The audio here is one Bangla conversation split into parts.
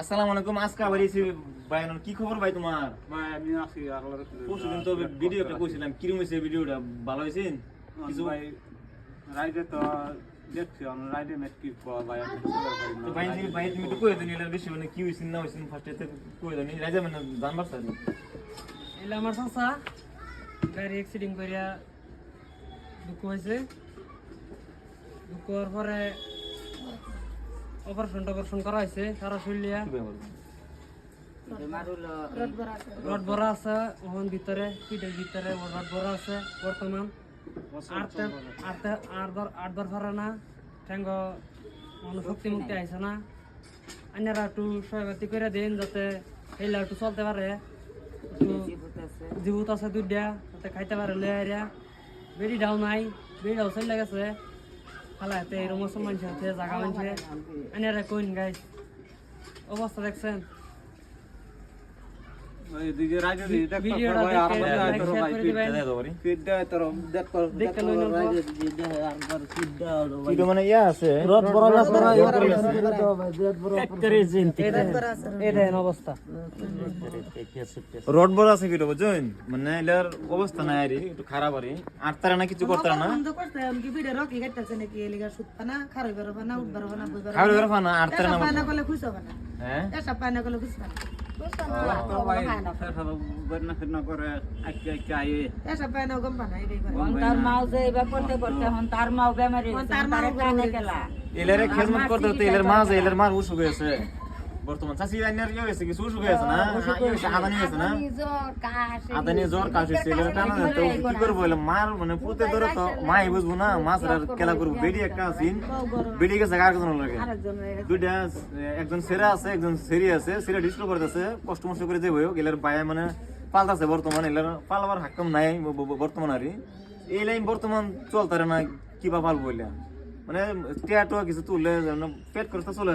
আসসালামু আলাইকুম আজকে আবার এসে ভাই কি খবর ভাই তোমার? ভাই আমি আছি আল্লাহর পরশুদিন তো ভিডিও একটা কইছিলাম কিরম হয়েছে ভিডিওটা ভালো হয়েছে? কিছু? ভাই রাইডে তো দেখছি আমি রাইডে ম্যাচ কি পাওয়া ভাই তো ভাই তুমি ভাই তুমি তো কই দিন এটা বেশি মানে কি হইছে না হইছে ফার্স্ট এতে কই দিন রাজা মানে জানবার চাই এলে আমার চাচা গাড়ি অ্যাক্সিডেন্ট করিয়া দুঃখ হয়েছে। দুঃখ হওয়ার পরে অপারেশন টপারেশন করা হয়েছে, সারা শরীরিয়া রড ভরা আছে, ওখান ভিতরে, পিঠের ভিতরে রড ভরা আছে, বর্তমান। আটটা আটবার ভরা না। ঠ্যাঙ্গ শক্তি মুক্তি আইছে না। আইনারা একটু সহায়বাতি করে দিন যাতে এইলা একটু চলতে পারে। জীবত আছে দুইটা, যাতে খাইতে পারে লয়ে আইরা বেড়ি ডাও নাই, বেড়ি ডাও চলে গেছে। খালাতে এরকম মানুষ আছে জাগা মানুষে আইনারা কইন গাইস অবস্থা দেখছেন। রড বড় না এটা অবস্থা। আছে কিটো বুঝছেন? মানে এলার অবস্থা নাই আরে একটু খারাপ আরে। আটতারা না কিছু করতারা না? খারাপ না উঠবার না বুঝবার খাবার বের ফানা আটতারা না করলে খুশ হবে না। হ্যাঁ? পায়না করলে খুশ হবে না। তার মাও বেমারি তার মাও বেমারি গেলা খেজমত করতে এলার মা যে এলার মার উসুক হয়েছে বর্তমান চাষি ইয়ে হয়েছে কিছু উসুক হয়েছে না? আদানি হয়েছে। না? আদানি জ্বর কাশ হয়েছে টানা তো কি করব এলার মার মানে পুতে ধরে তো মাই বুঝব না মাছ আর খেলা করব। বেডি একটা বেডি গেছে আর একজন লাগে? দুইটা একজন সেরা আছে একজন সেরি আছে সেরা ডিস্ট্রো করতেছে কষ্ট মষ্ট করে যাব এলার বায়া মানে পাল্টাছে বর্তমান এলার পালবার হাক্কাম নাই বর্তমান আর এই লাইন বর্তমান চলতারে না কিবা পালবো বললে মানে টিয়াটো কিছু তুললে যেন পেট করতে চলে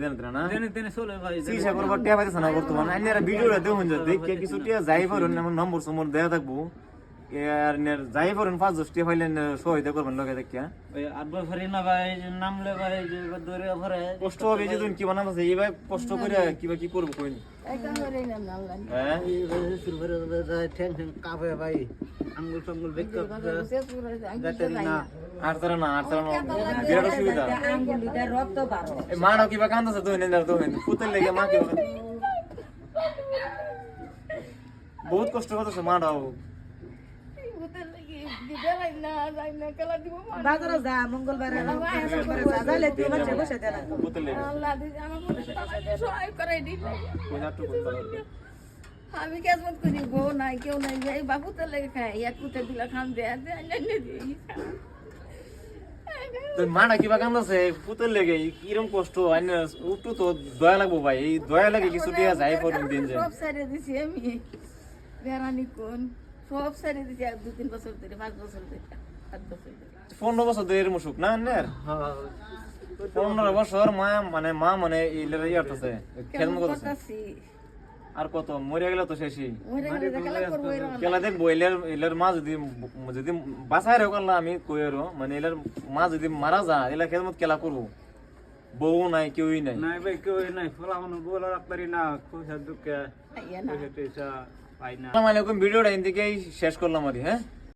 জানে না? দেনে দেনে চলে ভাই চিকিৎসা করবার টিয়া পাইতেছে না বর্তমান। আইনারা ভিডিওটা দেখুন যদি কে কিছু টিয়া যাই পারেন আমার নম্বর সম্বর দেয়া থাকব। আর নের যাই পারেন পাঁচ দশ টিয়া পাইলে সহায়তা করবেন লগে দেখিয়া। ওই আটবার ফেরি না ভাই নামলে ভাই যে দৌড়ে ফেরে কষ্ট হবে যে তুমি কি বানাতে এইভাবে কষ্ট করে কিবা কি করব কইন। হ্যাঁ? ঠ্যাং ঠ্যাং কাঁপে ভাই। আঙ্গুল টাঙ্গুল দেখতে ব্যাটারি না আর তারা না আর তারা না বিরাট অসুবিধা। মাটাও কিবা কান্দাছে তো হেনে তো হেনে ফুতের লেগে মা বহুত কষ্ট করতেছে মাটাও বাজারে যা মঙ্গলবারে যাইলে তুই বসে লেগে। আমি কেমন করি বউ নাই কেউ নাই এই বাবু তো লেগে খাই এক কুতে দিলে খাম দেয়া দেয়া তো মাটা কিবা কান্দাছে? ফুতের লেগে কিরম কষ্ট আইন উঠু তো দয়া লাগবো ভাই। এই দয়া লাগে কিছু যাই পড়ুন দিন যে সব সাইডে দিছি আমি। বেড়ানি কোন? সব সাইডে দিছি দু তিন বছর ধরে পাঁচ বছর ধরে সাত বছর ধরে। পনেরো বছর ধরে মুসুক না নের পনেরো বছর মা মানে মা মানে খেলমু করতাছি? আর কত? মরে গেলে তো শেষই। কেলা দেখ এলের এলের মা যদি যদি বাঁচাই রেখো না আমি কই আর? মানে এলের মা যদি মারা যা এলা খেলমত খেলা করব। বউ নাই কেউই নাই। নাই ভাই কেউ নাই। ফলা মানুষ বলে রাখতারি না পয়সা দুঃখে না। পাই না। আসসালামু আলাইকুম ভিডিওটা এদিকেই শেষ করলাম আর কি, হ্যাঁ?